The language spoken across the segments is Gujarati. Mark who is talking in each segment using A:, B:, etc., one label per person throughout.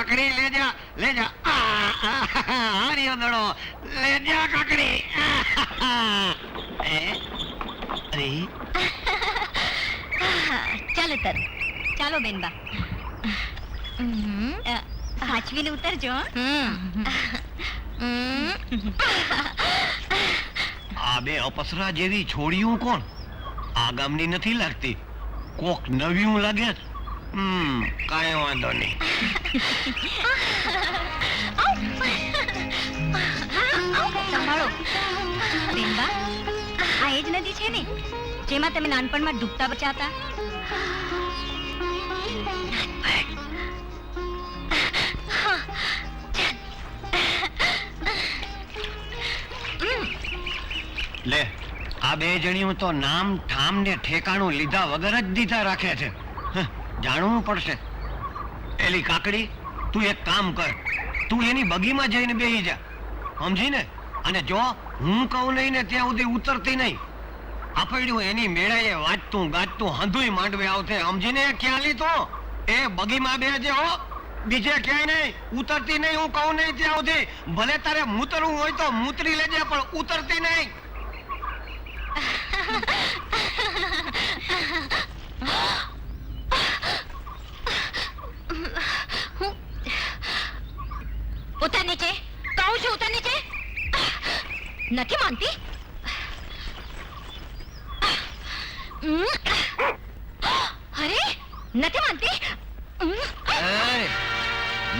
A: કાકડી લેજા લેજા હારી જા. દડો લે કાકડી. અરે.
B: ચાલો તર. ચાલો બેનબા હાચવીને ઉતરજો
A: આ બે અપસરા જેવી છોડીયું કોણ? આ ગામની નથી લાગતી. કોક નવીયું લાગે છે. હમ કાંઈ વાંધો નહીં.
B: સંભાળો. બેનબા આ એ જ નદી છે ને જેમાં તમે નાનપણમાં ડૂબતા બચ્યા હતા
A: લે આ બે જણીઓ તો નામ ઠામ ને ઠેકાણું લીધા વગર જ દીધા રાખે છે. જાણવું પડશે. એલી કાકડી, તું એક કામ કર. તું એની બગીમાં જઈને બેહી જા. સમજી ને અને જો હું કહું નહીં ને ત્યાં સુધી ઉતરતી નહીં. આપડ્યું એની મેળાએ વાંચતું ગાજતું હંધુય માંડવે આવશે. સમજીને? ખ્યાલી તો? એ બગીમાં બેહજે હો. બીજે ક્યાંય નહીં. ઉતરતી નહીં, હું કહું નહીં ત્યાં સુધી. ભલે તારે મૂતરવું હોય તો મૂતરી લેજે, પણ ઉતરતી નહીં
B: ઉતર નીચે કહું છું ઉતર નીચે નથી માનતી? અરે નથી માનતી?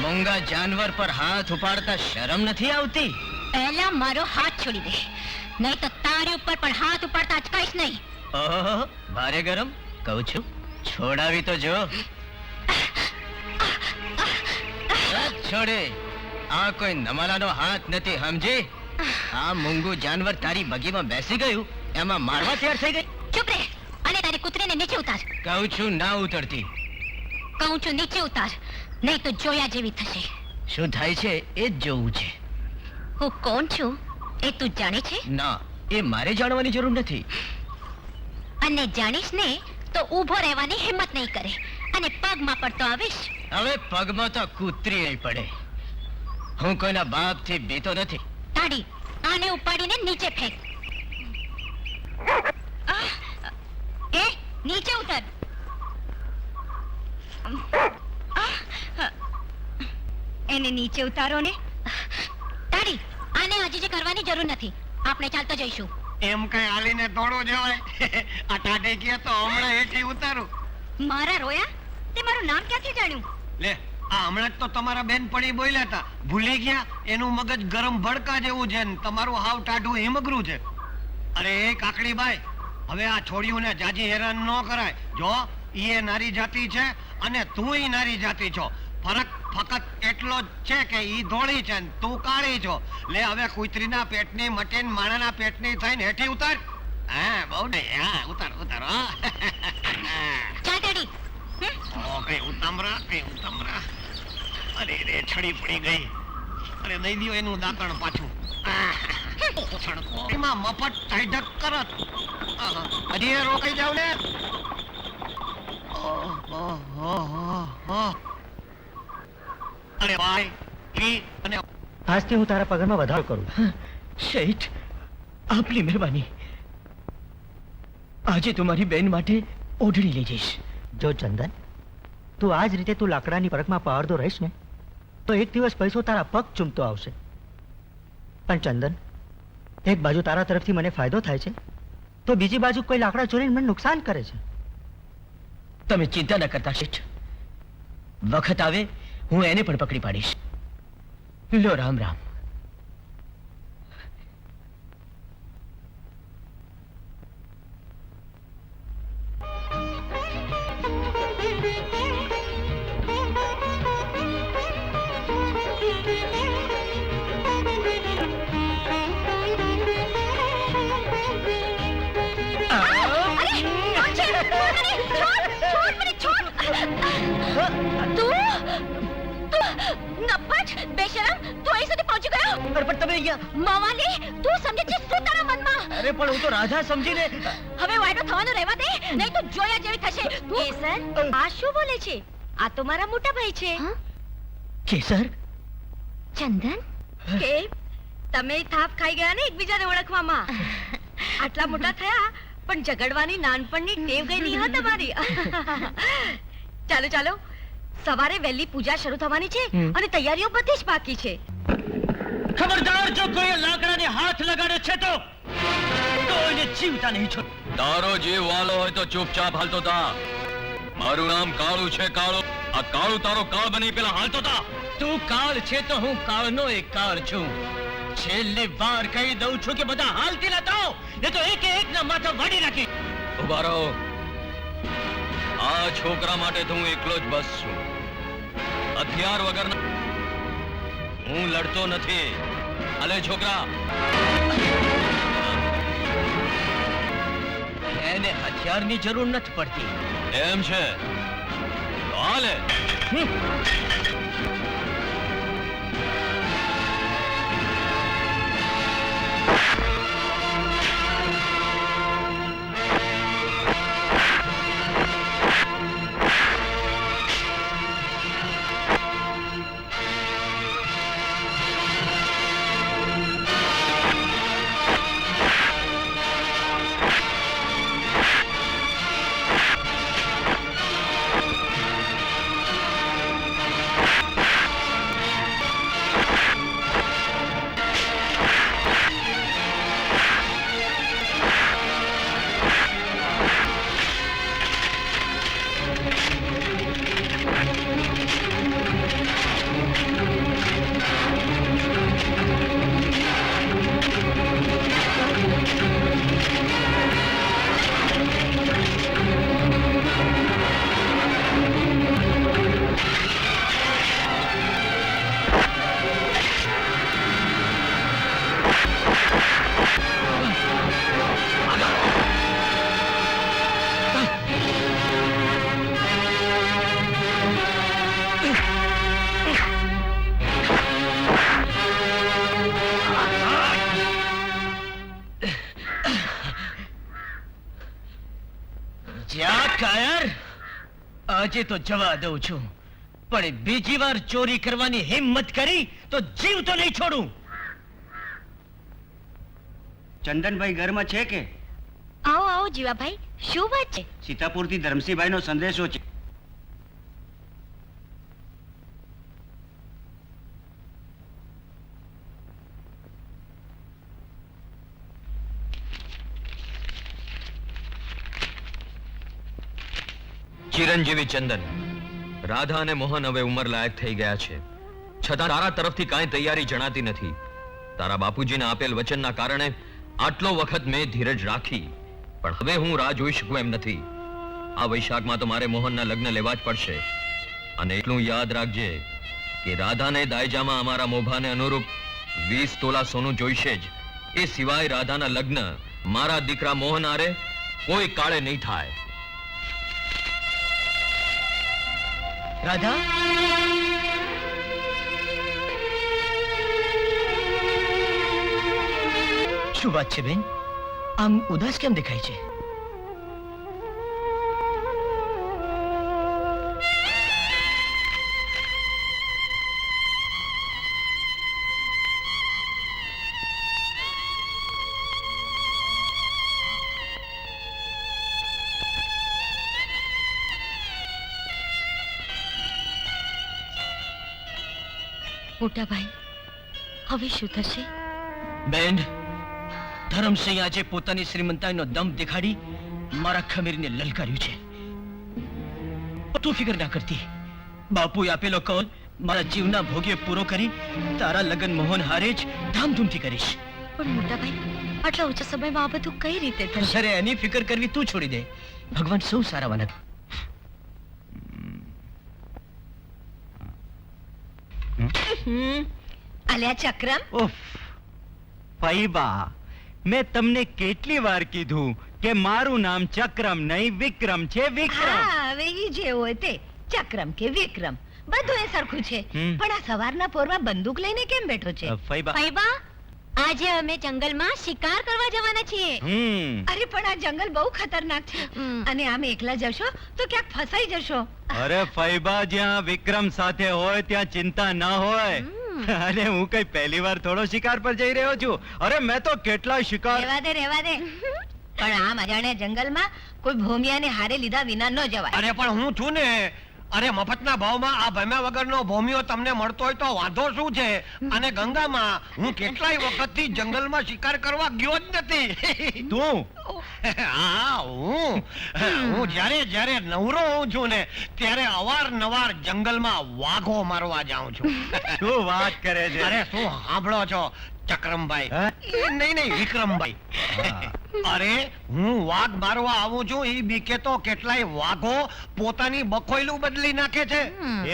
C: મોંઘા જાનવર પર હાથ ઉપાડતા શરમ નથી આવતી?
B: પહેલા મારો હાથ છોડી દે. નહીં તો તારી ઉપર પણ હાથ ઉપાડતા અચકાઈશ નહીં.
C: ઓહો ભારે ગરમ. કહું છું છોડાવી તો જો. છોડે. આ કોઈ નમાલાનો હાથ નથી સમજી? આ મૂંગું જાનવર તારી બગીમાં બેસી ગયું. એમાં મારવા તૈયાર થઈ ગઈ.
B: ચૂપ રે. અને તારી કૂતરીને નીચે ઉતાર.
C: કહું છું ના ઉતરતી.
B: કહું છું નીચે ઉતાર. નહીં તો જોયા જેવી થશે.
C: શું થાય છે એ જ જોવું છે.
B: હું કોણ છું? એ તું જાણે છે?
C: ના એ મારે જાણવાની જરૂર નથી.
B: અને જાણીશ ને તો ઊભો રહેવાની હિંમત નહીં કરે. અને પગમાં પડતો આવીશ.
C: હવે પગમાં તો કૂતરી નહીં પડે. હું કોઈના બાપથી બીતો નથી.
B: તાડી આને ઉપાડીને નીચે ફેંક. એ નીચે ઉતર. એને નીચે ઉતારો ને. તારી આને હજી જે કરવાની જરૂર નથી. આપણે ચાલતો જઈશું.
A: એમ કઈ હાલીને દોડો જવાય? આ ટાટે કે તો હમણાં હેઠી ઉતારું.
B: મારા રોયા? તે મારું નામ ક્યાંથી જાણ્યું?
A: લે આ હમણાં જ તો તમારા બેનપણી બોલ્યા હતા. ભૂલી ગયા? એનું મગજ ગરમ ભડકા જેવું છે ને તમારું હાવ ટાઢું હિમગરું છે. અરે એ કાકડીબાઈ, હવે આ છોડીઓને જાજી હેરાન ન કરાય. જો એ નારી જાતિ છે અને તું નારી જાતિ છો. ફરક ફક્ત એટલો જ છે કે ઈ ધોળી છે ને તું કાળી છો. લે, હવે કુતરીના પેટની, મટીન માણાના પેટની થઈને હેઠી ઉતાર. હા, બહુ ને હા, ઉતાર ઉતાર, હા. કઈ ઉતામરા કઈ ઉતામરા અરે રે છડી પડી ગઈ. અરે દઈ દો એનું દાંતણ પાછું. છણકો એમાં મફત ટાઈડક કરત. આહા, હજી એ રોકાઈ જાવ ને. અરે ભાઈ ઈ અને
D: આજથી હું તારા પગારમાં વધારો કરું.
C: શેઠ આપની મહેરબાની. આજે તમારી બેન માટે ઓઢણી લઈ જઈશ.
D: જો ચંદન, તું આ જ રીતે તું લાકડાની પરખમાં પહાડતો રહીશ ને, તો એક દિવસ પૈસો તારા પગ ચૂમતો આવશે. પણ ચંદન, એક બાજુ તારા તરફથી મને ફાયદો થાય છે, તો બીજી બાજુ કોઈ લાકડા ચોરીને મને નુકસાન કરે છે.
C: તમે ચિંતા ન કરતા શેઠ. વખત આવે, હું એને પણ પકડી પાડીશ. લો રામ રામ. અરે પણ તમે અહીંયા
B: તું સમજે છે શું તારા મનમાં?
C: અરે પણ હું તો રાધા સમજીને
B: હવે વાયડો થવાનું રહેવા દે નહીં તો જોયા જેવી થશે. કેસર? આ શું બોલે છે? આ તો મારા મોટા ભાઈ છે. કેસર?
E: ચંદન?
F: કે તમે થાપ ખાઈ ગયા ને એકબીજાને ઓળખવામાં? આટલા મોટા થયા પણ ઝઘડવાની નાનપણની ટેવ ગઈ નહીં હા તમારી? ચાલો ચાલો. સવારે વહેલી પૂજા શરૂ થવાની છે અને તૈયારીઓ બધી જ બાકી છે.
C: ખબરદાર જો કોઈ લાકડાને હાથ લગાડે છે તો કોઈને જીવતા નહીં છો.
G: તારો જીવ વાલો હોય તો ચૂપચાપ હાલતો તા. મારું નામ કાળુ છે કાળુ. આ કાળુ તારો કાળ બની પેલા હાલતો તા.
C: તું કાળ છે તો હું કાળનો એક કાળ છું. છેલ્લી વાર કહી દઉં છું કે બધા હાલતી નતો એ તો એક એક ના માથા વાડી નાખી.
G: ઊભા રહો. આ છોકરા માટે તો હું એકલો જ બસ છું. હથિયાર વગર હું લડતો નથી. અલે છોકરા.
C: એને હથિયારની જરૂર નથી પડતી.
G: એમ છે. હાલે.
C: જા કાયર આજે તો જવા દઉં છું. પણ બીજી વાર ચોરી કરવાની હિંમત કરી તો જીવ તો નહીં છોડું.
H: ચંદનભાઈ ઘરમાં છે કે?
E: આવો આવો જીવાભાઈ શું વાત છે?
H: સીતાપુરથી ધરમસિંહભાઈનો સંદેશો છે.
G: ચિરંજીવી ચંદન, રાધા અને મોહન હવે ઉંમર લાયક થઈ ગયા છે. છતાં તારા તરફથી કાંઈ તૈયારી જણાતી નથી. તારા બાપુજીને આપેલ વચનના કારણે આટલો વખત મેં ધીરજ રાખી, પણ હવે હું રાહ જોઈ શકું એમ નથી. આ વૈશાખમાં તો મારે મોહનના લગ્ન લેવા જ પડશે. અને એટલું યાદ રાખજે કે રાધાને દાયજામાં અમારા મોભાને અનુરૂપ વીસ તોલા સોનું જોઈશે જ. એ સિવાય રાધાના લગ્ન મારા દીકરા મોહન આરે કોઈ કાળે નહીં થાય.
C: રાધા? શું વાત છે બેન? આમ ઉદાસ કેમ દેખાય છે?
F: મોટા ભાઈ હવે શું થશે?
C: બેન ધરમસિંહ આજે પોતાની શ્રીમંતાઈનો દમ દેખાડી મારા ખમીરને લલકાર્યું છે. તું ફિકર ના કરતી. બાપુએ આપેલો કોલ મારા જીવના ભોગે પૂરો કરી તારા લગન મોહન હારે જ ધામધૂમથી કરીશ.
F: પણ મોટા ભાઈ આટલા ઓછા સમયમાં આ બધું કઈ રીતે થશે?
C: અરે એની ફિકર કરવી તું છોડી દે. ભગવાન સૌ સારા વાનક
F: અલ્યા ચક્રમ.
I: ઉફ. ફઈબા મેં તમને કેટલી વાર કીધું કે મારું નામ ચક્રમ નહીં વિક્રમ છે વિક્રમ.
E: હા હવે ઈ જે હોય તે. ચક્રમ કે વિક્રમ. બધું એ સરખું છે. પણ આ સવારના પોરમાં બંદૂક લઈને કેમ બેઠો છે?
I: ફઈબા.
F: ફઈબા?
B: આજે અમે જંગલમાં શિકાર કરવા જવાના છીએ.
I: હમ.
E: અરે પણ આ જંગલ બહુ ખતરનાક છે.
B: હમ.
E: અને આમ એકલા જશો તો ક્યાંક ફસાઈ જશો.
I: અરે ફૈબા જ્યાં વિક્રમ સાથે હોય ત્યાં ચિંતા ના હોય. અરે હું કઈ પહેલી વાર થોડો શિકાર પર જઈ રહ્યો છું. અરે મેં તો કેટલા શિકાર
E: રહેવા દે રહેવા દે. પણ આમ અજાણ્યા જંગલમાં કોઈ ભોમિયાને હારે લીધા વિના ન જવાય.
A: અરે પણ હું છું ને. અરે મફતના ભાવમાં આ ભમ્યા વગરનો ભોમિયો તમને મળતો હોય તો વાંધો શું છે? અને ગંગામાં હું કેટલાય વખતથી જંગલમાં શિકાર કરવા ગયો જ નથી.
I: તું?
A: હા હું. હું જ્યારે જ્યારે નવરો હોઉં છું ને ત્યારે અવારનવાર જંગલમાં વાઘો મારવા જાઉં છું.
I: શું વાત કરે છે?
A: અરે શું સાંભળો છો? ચક્રમભાઈ. એ નહીં નહીં વિક્રમભાઈ. અરે હું વાઘ મારવા આવું છું એ બીકે તો કેટલાય વાઘો પોતાની બખોયલું બદલી નાખે છે.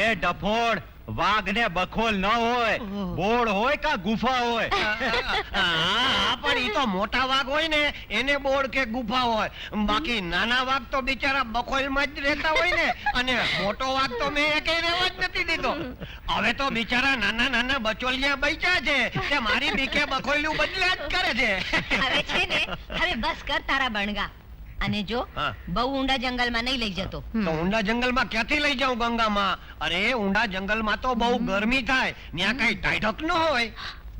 I: એ ડફોડ. વાઘ ને બખોલ ન હોય બોળ હોય કા ગુફા હોય?
A: હા પણ ઈ તો મોટા વાઘ હોય ને એને બોળ કે ગુફા હોય. બાકી નાના વાઘ તો બિચારા બખોલમાં જ રહેતા હોય ને અને મોટો વાઘ તો મેં એકે રહેવા જ નથી દીધો. હવે તો બિચારા નાના નાના બચોલિયા બચ્યા છે તે મારી બીકે બખોલ્યું બદલ્યા જ કરે છે.
E: હવે છે ને હવે બસ કર તારા બણગા. અને જો બહુ ઊંડા જંગલમાં નહીં લઈ જતો.
A: તો ઊંડા જંગલમાં ક્યાંથી લઈ જાઉં ગંગામાં? અરે ઊંડા જંગલમાં તો બહુ ગરમી થાય. ત્યાં કઈ ટાઢક ન હોય.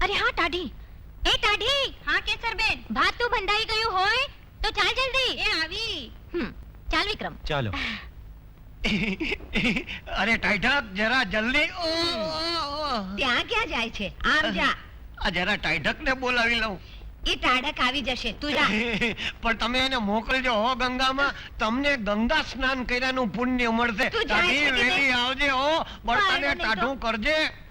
B: અરે હા ટાઢી. એ ટાઢી. હા કેસરબેન. ભાત તો બંધાઈ ગયું હોય તો ચાલ જલ્દી. એ આવી. ચાલ વિક્રમ.
I: ચાલો.
A: અરે ટાઢક જરા જલ્દી. ઓ.
E: ત્યાં ક્યાં જાય છે? આમ જા.
A: આ જરા ટાઢક ને બોલાવી લઉં.
E: એ ટાઢક આવી જશે. તું જા.
A: પણ તમે એને મોકલજો હો ગંગામાં. તમને ગંગા સ્નાન કર્યાનું પુણ્ય મળશે.
E: તું જા,
A: વહેલી આવજે હો. બળતાને ટાઢું કરજે.